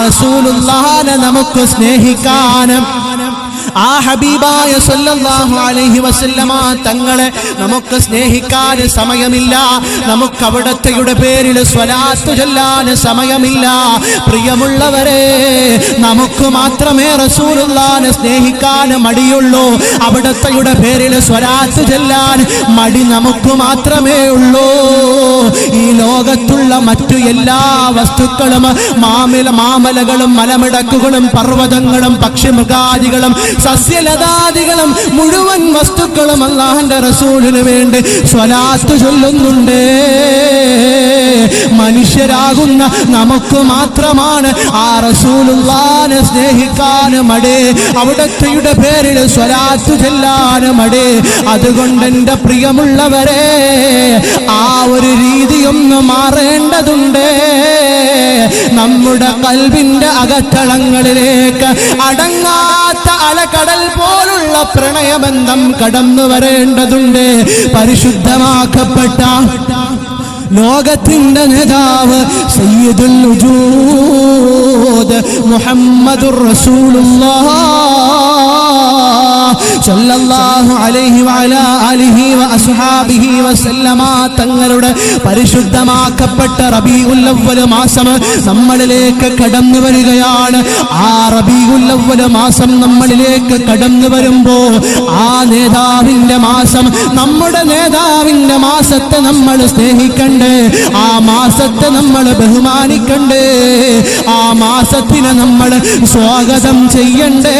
റസൂലുള്ളാനെ നമുക്ക് സ്നേഹിക്കാനും ആ ഹബീബായ സല്ലല്ലാഹു അലൈഹി വസല്ലമ തങ്ങളെ നമുക്ക് സ്നേഹിക്കാൻ സമയമില്ല. നമുക്ക് അവിടത്തെയുടെ പേരിൽ സ്വലാത്ത് ചൊല്ലാൻ സമയമില്ല. പ്രിയമുള്ളവരെ നമുക്ക് മാത്രമേ റസൂലുള്ളാനെ സ്നേഹിക്കാൻ മടിയുള്ളൂ. അവിടത്തെയുടെ പേരിൽ സ്വലാത്ത് ചെല്ലാൻ മടി നമുക്ക് മാത്രമേ ഉള്ളൂ. ഈ ലോകത്തുള്ള മറ്റു എല്ലാ വസ്തുക്കളും മാമല മാമലകളും മലമിടക്കുകളും പർവതങ്ങളും പക്ഷിമൃഗാദികളും സസ്യലതാദികളും മുഴുവൻ വസ്തുക്കളും അള്ളാഹന്റെ റസൂലിന് വേണ്ടി സ്വലാത്ത് ചൊല്ലുന്നുണ്ട്. മനുഷ്യരാകുന്ന നമുക്ക് മാത്രമാണ് ആ റസൂലുള്ളാനെ സ്നേഹിക്കാനും മടി അവിടത്തെയുടെ പേരിൽ സ്വലാത്ത് ചെല്ലാനും മടി അതുകൊണ്ട് എന്റെ പ്രിയമുള്ളവരെ ആ ഒരു രീതിയൊന്ന് മാറേണ്ടതുണ്ട്. നമ്മുടെ കൽവിന്റെ അകത്തളങ്ങളിലേക്ക് അടങ്ങാത്ത അലകടൽ പോലുള്ള പ്രണയബന്ധം കടന്നു വരേണ്ടതുണ്ട്. പരിശുദ്ധമാക്കപ്പെട്ട ലോകത്തിന്റെ നേതാവ് സയ്യിദുൽ മുഹമ്മദുർ റസൂലുള്ളാഹ്. സല്ലല്ലാഹു അലൈഹി വഅലാ അലിഹി വഅസ്ഹാബിഹി തങ്ങളുടെ പരിശുദ്ധമാക്കപ്പെട്ട റബീഉൽ അവ്വൽ മാസം നമ്മളിലേക്ക് കടന്നു വരികയാണ്. ആ റബീഉൽ അവ്വൽ മാസം നമ്മളിലേക്ക് കടന്നു വരുമ്പോ ആ നേതാവിന്റെ മാസം നമ്മുടെ നേതാവിന്റെ മാസത്തെ നമ്മൾ സ്നേഹിക്കണ്ടേ? ആ മാസത്തെ നമ്മൾ ബഹുമാനിക്കണ്ടേ? ആ മാസത്തിനെ നമ്മൾ സ്വാഗതം ചെയ്യണ്ടേ?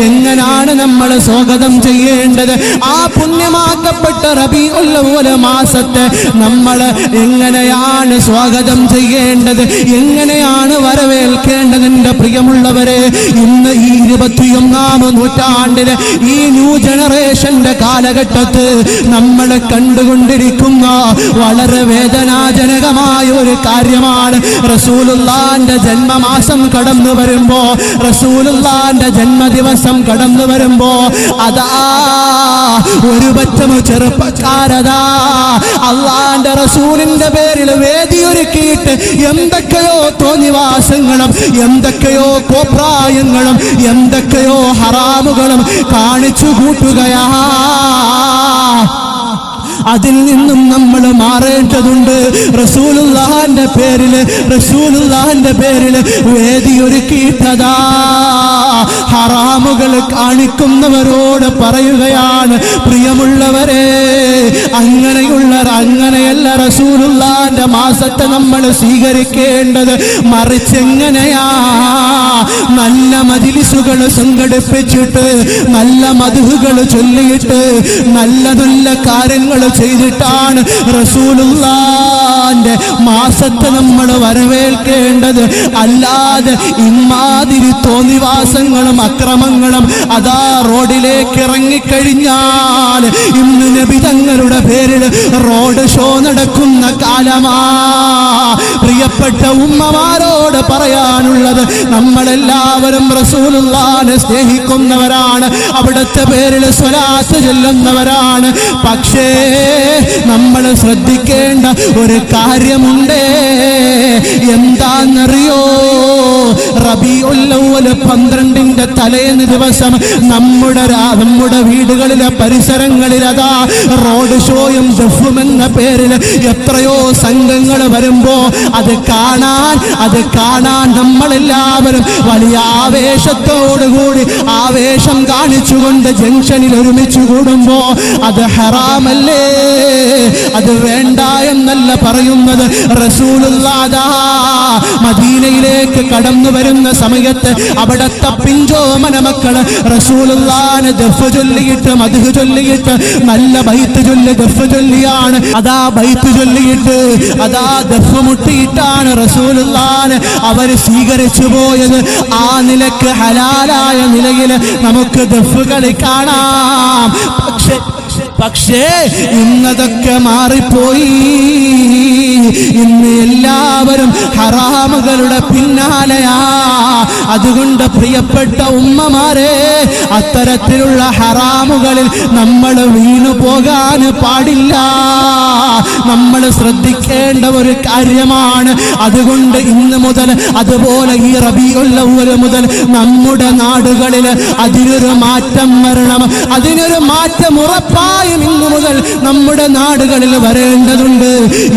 എങ്ങനാണ് നമ്മൾ സ്വാഗതം ചെയ്യേണ്ടത്? ആ പുണ്യമാക്കപ്പെട്ട റബി ഉള്ള മാസത്തെ നമ്മൾ എങ്ങനെയാണ് സ്വാഗതം ചെയ്യേണ്ടത്? എങ്ങനെയാണ് വരവേൽക്കേണ്ടത് എന്റെ പ്രിയമുള്ളവരെ? ഇന്ന് ഈ ഇരുപത്തിയൊന്നാം നൂറ്റാണ്ടിൽ ഈ ന്യൂ ജനറേഷന്റെ കാലഘട്ടത്ത് നമ്മൾ കണ്ടുകൊണ്ടിരിക്കുന്ന വളരെ വേദനാജനകമായ ഒരു കാര്യമാണ് റസൂലുള്ളാന്റെ ജന്മമാസം കടന്നു വരുമ്പോ റസൂലുള്ളാന്റെ ജന്മദിവസം കടന്നു വരുമ്പോ അതാ ഒരു പറ്റം ചെറുപ്പക്കാരതാ. അള്ളാന്റെ റസൂലിന്റെ പേരിൽ വേദിയൊരുക്കിയിട്ട് എന്തൊക്കെയോ തോന്നിവാസങ്ങളും എന്തൊക്കെയോ കോപ്രായങ്ങളും എന്തൊക്കെയോ ഹറാമുകളും കാണിച്ചു കൂട്ടുകയാ. അതിൽ നിന്നും നമ്മൾ മാറേണ്ടതുണ്ട്. റസൂലുള്ളാന്റെ പേരിൽ റസൂലുള്ളാന്റെ പേരിൽ വേദി ഒരുക്കിയിട്ടതാ. ഹറാമുകൾ കാണിക്കുന്നവരോട് പറയുകയാണ് പ്രിയമുള്ളവരെ അങ്ങനെയുള്ള അങ്ങനെയല്ല റസൂലുള്ളാന്റെ മാസത്തെ നമ്മൾ സ്വീകരിക്കേണ്ടത്. മറിച്ചെങ്ങനെയാ? നല്ല മജിലിസുകൾ സംഘടിപ്പിച്ചിട്ട് നല്ല മധുഹുകൾ ചൊല്ലിയിട്ട് നല്ല നല്ല കാര്യങ്ങൾ ചെയ്തിട്ടാണ് റസൂലുള്ളാന്റെ മാസത്തെ നമ്മൾ വരവേൽക്കേണ്ടത്. അല്ലാതെ ഇമാതിരി തോന്നിവാസങ്ങളും അക്രമങ്ങളും അതാ റോഡിലേക്ക് ഇറങ്ങിക്കഴിഞ്ഞാൽ ഇന്ന് നബി തങ്ങളുടെ പേരിൽ റോഡ് ഷോ നടക്കുന്ന കാലമാ. പ്രിയപ്പെട്ട ഉമ്മമാരോട് പറയാനുള്ളത് നമ്മളെല്ലാവരും റസൂലുള്ളാനെ സ്നേഹിക്കുന്നവരാണ്. അവിടുത്തെ പേരിൽ സ്വലാത്ത് ചെല്ലുന്നവരാണ്. പക്ഷേ നമ്മൾ ശ്രദ്ധിക്കേണ്ട ഒരു കാര്യമുണ്ട്. എന്താന്നറിയോ റബിയുല്ലവൽ പന്ത്രണ്ടിന്റെ തലേന്ന് ദിവസം നമ്മുടെ നമ്മുടെ വീടുകളിലെ പരിസരങ്ങളിൽ അതാ റോഡ് ഷോയും ദഫും എന്ന പേരിൽ എത്രയോ സംഘങ്ങൾ വരുമ്പോ അത് കാണാൻ അത് കാണാൻ നമ്മളെല്ലാവരും വലിയ ആവേശത്തോടുകൂടി ആവേശം കാണിച്ചുകൊണ്ട് ജംഗ്ഷനിൽ ഒരുമിച്ച് കൂടുമ്പോ അത് ഹറാമല്ലേ? അത് വേണ്ട എന്നല്ല പറയുന്നത്. റസൂലുള്ളാദാ മദീനയിലേക്ക് കടന്നു വരുന്ന സമയത്ത് അവിടത്തെ പിഞ്ചോ മനമക്കൾ റസൂലുള്ളാനെ ദഫ് ചൊല്ലിയിട്ട് മധു ചൊല്ലിയിട്ട് നല്ല ബൈത്ത് ചൊല്ലി ദഫ് ചൊല്ലിയാണ്. അതാ ബൈത്ത് ചൊല്ലിയിട്ട് അതാ ദഫ് മുട്ടിയിട്ടാണ് റസൂലുള്ളാനെ അവർ സ്വീകരിച്ചു പോയത്. ആ നിലയ്ക്ക് ഹലാലായ നിലയിൽ നമുക്ക് ദഫ് കളി കാണാം. പക്ഷെ പക്ഷേ ഇന്നതൊക്കെ മാറിപ്പോയി. ഇന്ന് എല്ലാവരും ഹറാമുകളുടെ പിന്നാലെയാ. അതുകൊണ്ട് പ്രിയപ്പെട്ട ഉമ്മമാരെ അത്തരത്തിലുള്ള ഹറാമുകളിൽ നമ്മൾ വീണു പോകാൻ പാടില്ല. നമ്മൾ ശ്രദ്ധിക്കേണ്ട ഒരു കാര്യമാണ് അതുകൊണ്ട് ഇന്ന് മുതൽ അതുപോലെ ഈ റബിയുള്ളവർ മുതൽ നമ്മുടെ നാടുകളിൽ അതിനൊരു മാറ്റം വരണം. അതിനൊരു മാറ്റം ഉറപ്പായും ഇന്ന് മുതൽ നമ്മുടെ നാടുകളിൽ വരേണ്ടതുണ്ട്.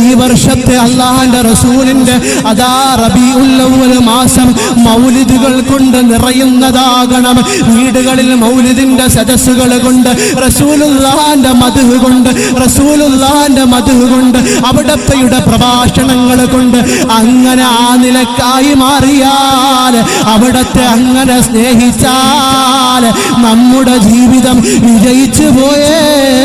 ഈ വർഷത്തെ അള്ളാഹാന്റെ റസൂലിന്റെ അതാ റബിയുള്ളവർ മാസം മൗലിദുകൾ കൊണ്ട് നിറയുന്നതാകണം. വീടുകളിൽ മൗലിദിന്റെ സദസ്സുകൾ കൊണ്ട് റസൂലുള്ളാന്റെ മധു കൊണ്ട് റസൂലുള്ളാന്റെ മധു കൊണ്ട് അവിടത്തെയുടെ പ്രഭാഷണങ്ങൾ കൊണ്ട് അങ്ങനെ ആ നിലക്കായി മാറിയാൽ അവിടത്തെ അങ്ങനെ സ്നേഹിച്ചാൽ നമ്മുടെ ജീവിതം വിജയിച്ചു പോയേ.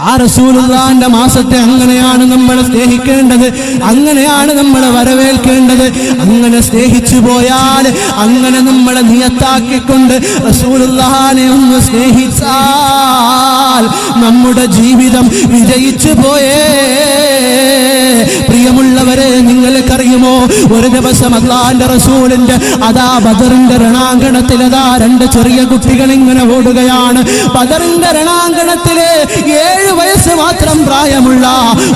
ആ റസൂലുള്ളാന്റെ മാസത്തെ അങ്ങനെയാണ് നമ്മൾ സ്നേഹിക്കേണ്ടത് അങ്ങനെയാണ് നമ്മൾ വരവേൽക്കേണ്ടത്. അങ്ങനെ സ്നേഹിച്ചു പോയാൽ അങ്ങനെ നമ്മളെ നിയത്താക്കിക്കൊണ്ട് റസൂലുള്ളാനെ ഒന്ന് സ്നേഹിച്ചാൽ നമ്മുടെ ജീവിതം വിജയിച്ചു പോയേ. പ്രിയമുള്ളവരെ നിങ്ങൾക്കറിയുമോ? ഒരു ദിവസം അള്ളാന്റെ റസൂലിന്റെ അതാ ബദറിന്റെ രണാങ്കണത്തിൽ അതാ രണ്ട് ചെറിയ കുട്ടികൾ ഇങ്ങനെ ഓടുകയാണ്. ബദറിന്റെ രണാങ്കണത്തിലെ ഏഴ് വയസ്സ് മാത്രം പ്രായമുള്ള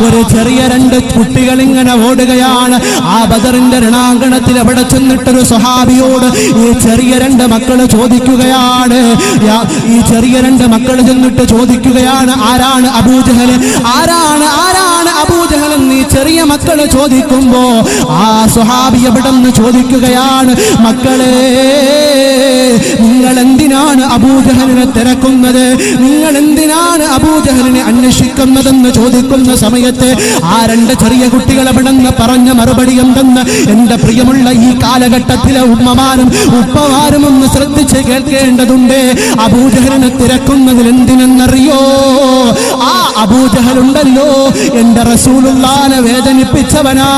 ഒരു ചെറിയ രണ്ട് കുട്ടികൾ ഇങ്ങനെ ഓടുകയാണ്. ആ ബദറിന്റെ രണാങ്കണത്തിൽ അവിടെ ചെന്നിട്ടൊരു സ്വഹാബിയോട് ഈ ചെറിയ രണ്ട് മക്കൾ ചോദിക്കുകയാണ്. ഈ ചെറിയ രണ്ട് മക്കൾ ചെന്നിട്ട് ചോദിക്കുകയാണ് ആരാണ് അബൂജഹൽ? ആരാണ് ആരാണ് അബൂജഹൽ? എന്ന് ഈ ചെറിയ മക്കൾ ചോദിക്കുമ്പോ ആ സ്വഹാബി എവിടെ നിന്ന് ചോദിക്കുകയാണ് മക്കളെ നിങ്ങൾ എന്തിനാണ് അബൂജഹലിനെ തിരക്കുന്നത്? നിങ്ങൾ എന്തിനാണ് അബൂജഹലിനെ അന്വേഷിക്കുന്നതെന്ന് ചോദിക്കുന്ന സമയത്ത് ആ രണ്ട് ചെറിയ കുട്ടികൾ വിടന്ന് പറഞ്ഞ മറുപടി എന്തെന്ന് എന്റെ പ്രിയമുള്ള ഈ കാലഘട്ടത്തിലെ ഉമ്മമാരും ഉപ്പമാരും ഒന്ന് ശ്രദ്ധിച്ച് കേൾക്കേണ്ടതുണ്ട്. അബൂജഹലിനെ തിരക്കുന്നതിൽ എന്തിനെന്നറിയോ? ആ അബൂജഹലുണ്ടല്ലോ. എന്റെ റസൂലുള്ളാനെ വേദനിപ്പിച്ചവനാ.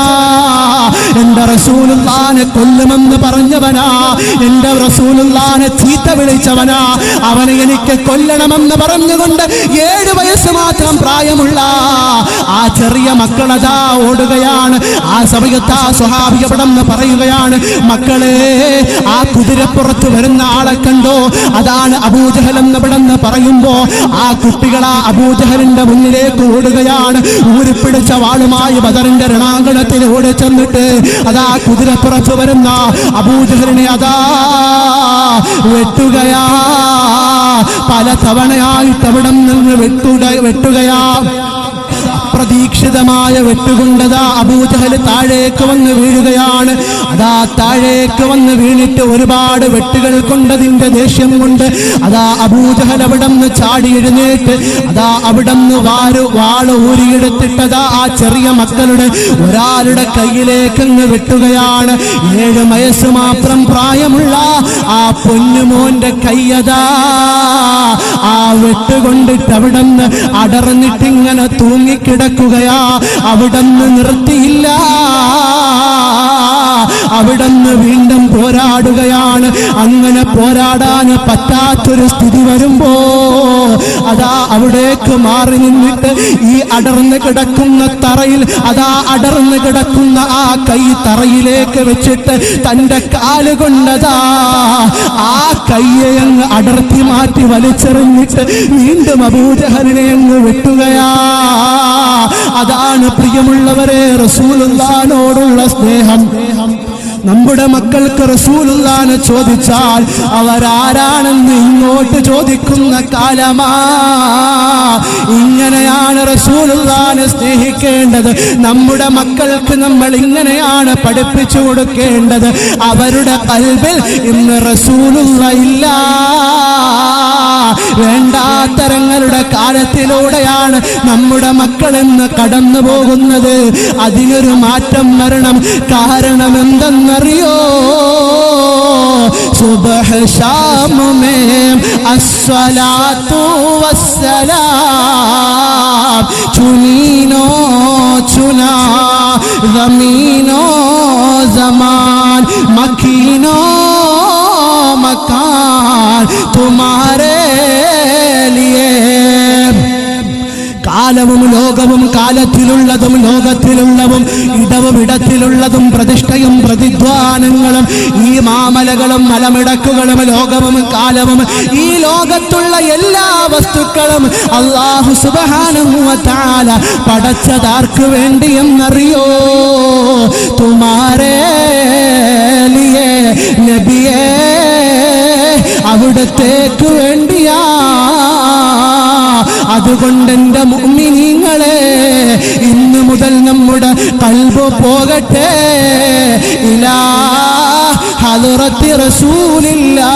എന്റെ റസൂലുള്ളാനെ കൊല്ലുമെന്ന് പറഞ്ഞവനാ. എന്റെ റസൂലുള്ളാനെ ചീത്ത വിളിച്ചവനാ. അവനെ എനിക്ക് കൊല്ലണമെന്ന് പറഞ്ഞുകൊണ്ട് ഏഴ് വയസ്സ് മാത്രം പ്രായമുള്ള ആ ചെറിയ മക്കളതാ ഓടുകയാണ്. ആ സമയത്ത് ആ എവിടെ പറയുകയാണ് മക്കളെ ആ കുതിരപ്പുറത്ത് വരുന്ന ആളെ കണ്ടോ? അതാണ് അബൂജഹൽ എന്ന് ഇവിടെ പറയുമ്പോ ആ കുട്ടികൾ ആ അബൂജഹലിന്റെ മുന്നിലേക്ക് ഓടുകയാണ്. ഊരിപ്പിടിച്ച വാളുമായി ബദറിന്റെ രണാങ്കണത്തിൽ ഓടി ചെന്നിട്ട് അതാ കുതിരപ്പുറത്ത് വരുന്ന അബൂജഹലിനെ അതാ വെട്ടുകയാ. പല തവണയായിട്ട് അവിടെ നിന്ന് വെട്ടുക വെട്ടുകയാ. അപ്രതീക്ഷിതമായ വെട്ടുകൊണ്ടതാ. അബൂജഹൽ താഴേക്ക് വന്ന് വീഴുകയാണ്. അതാ താഴേക്ക് വന്ന് വീണിട്ട് ഒരുപാട് വെട്ടുകൾ കൊണ്ടതിന്റെ ദേഷ്യം കൊണ്ട് അതാ അബൂജഹൽ അവിടെ നിന്ന് ചാടി എഴുന്നേറ്റ് അതാ അവിടെ നിന്ന് വാരു വാൾ ഊരിയെടുത്തിട്ടതാ ആ ചെറിയ മക്കളുടെ ഒരാളുടെ കയ്യിലേക്ക് വെട്ടുകയാണ്. ഏഴ് വയസ്സ് മാത്രം പ്രായമുള്ള ആ പൊന്നുമോന്റെ കയ്യതാ ആ വെട്ടുകൊണ്ടിട്ട് അവിടെ നിന്ന് അടർന്നിട്ടിങ്ങനെ തൂങ്ങിക്കിടക്കുകയാ. അവിടെ നിന്ന് നിർത്തിയില്ല. അവിടുന്ന് വീണ്ടും പോരാടുകയാണ്. അങ്ങനെ പോരാടാൻ പറ്റാത്തൊരു സ്ഥിതി വരുമ്പോ അതാ അവിടേക്ക് മാറി നിന്നിട്ട് ഈ അടർന്ന് കിടക്കുന്ന തറയിൽ അതാ അടർന്ന് കിടക്കുന്ന ആ കൈ തറയിലേക്ക് വെച്ചിട്ട് തന്റെ കാൽ കൊണ്ടതാ ആ കയ്യെ അങ്ങ് അടർത്തി മാറ്റി വലിച്ചെറിഞ്ഞിട്ട് വീണ്ടും അബൂജഹലിനെ അങ്ങ് വെട്ടുകയാ. അതാണ് പ്രിയമുള്ളവരെ റസൂലുള്ളാനോടുള്ള സ്നേഹം. നമ്മുടെ മക്കൾക്ക് റസൂലുള്ളാനെ ചോദിച്ചാൽ അവരാരാണെന്ന് ഇങ്ങോട്ട് ചോദിക്കുന്ന കാലമാ. ഇങ്ങനെയാണ് റസൂലുള്ളാനെ സ്നേഹിക്കേണ്ടത്. നമ്മുടെ മക്കൾക്ക് നമ്മൾ ഇങ്ങനെയാണ് പഠിപ്പിച്ചു കൊടുക്കേണ്ടത്. അവരുടെ കൽവിൽ ഇന്ന് റസൂലുള്ള ഇല്ല. മാറ്റങ്ങളുടെ കാലത്തിലൂടെയാണ് നമ്മുടെ മക്കൾ ഇന്ന് കടന്നു പോകുന്നത്. അതിനൊരു മാറ്റം വരണം. കാരണം എന്തെന്നറിയോ സുബഹ ശാമുമേ അസ്വലാത്തു വസ്സലാം. ചുനീനോ ചുനാ زمینو زمان مکینو مکان تمہارے കാലവും ലോകവും കാലത്തിലുള്ളതും ലോകത്തിലുള്ളതും ഇടവും ഇടത്തിലുള്ളതും പ്രതിഷ്ഠയും പ്രതിധ്വാനങ്ങളും ഈ മാമലകളും മലമിടക്കുകളും ലോകവും കാലവും ഈ ലോകത്തുള്ള എല്ലാ വസ്തുക്കളും അള്ളാഹു സുബാനുവത്താല പടച്ചതാർക്ക് വേണ്ടിയെന്നറിയോ തുമാരേ നബിയേ അവിടത്തേക്ക് വേണ്ടിയാ അതുകൊണ്ട് എന്റെ മുഅ്മിനീങ്ങളെ ഇന്ന് മുതൽ നമ്മുടെ കൽബ് പോകട്ടെ. ഇലാ ഹലുറത്തി റസൂലില്ലാ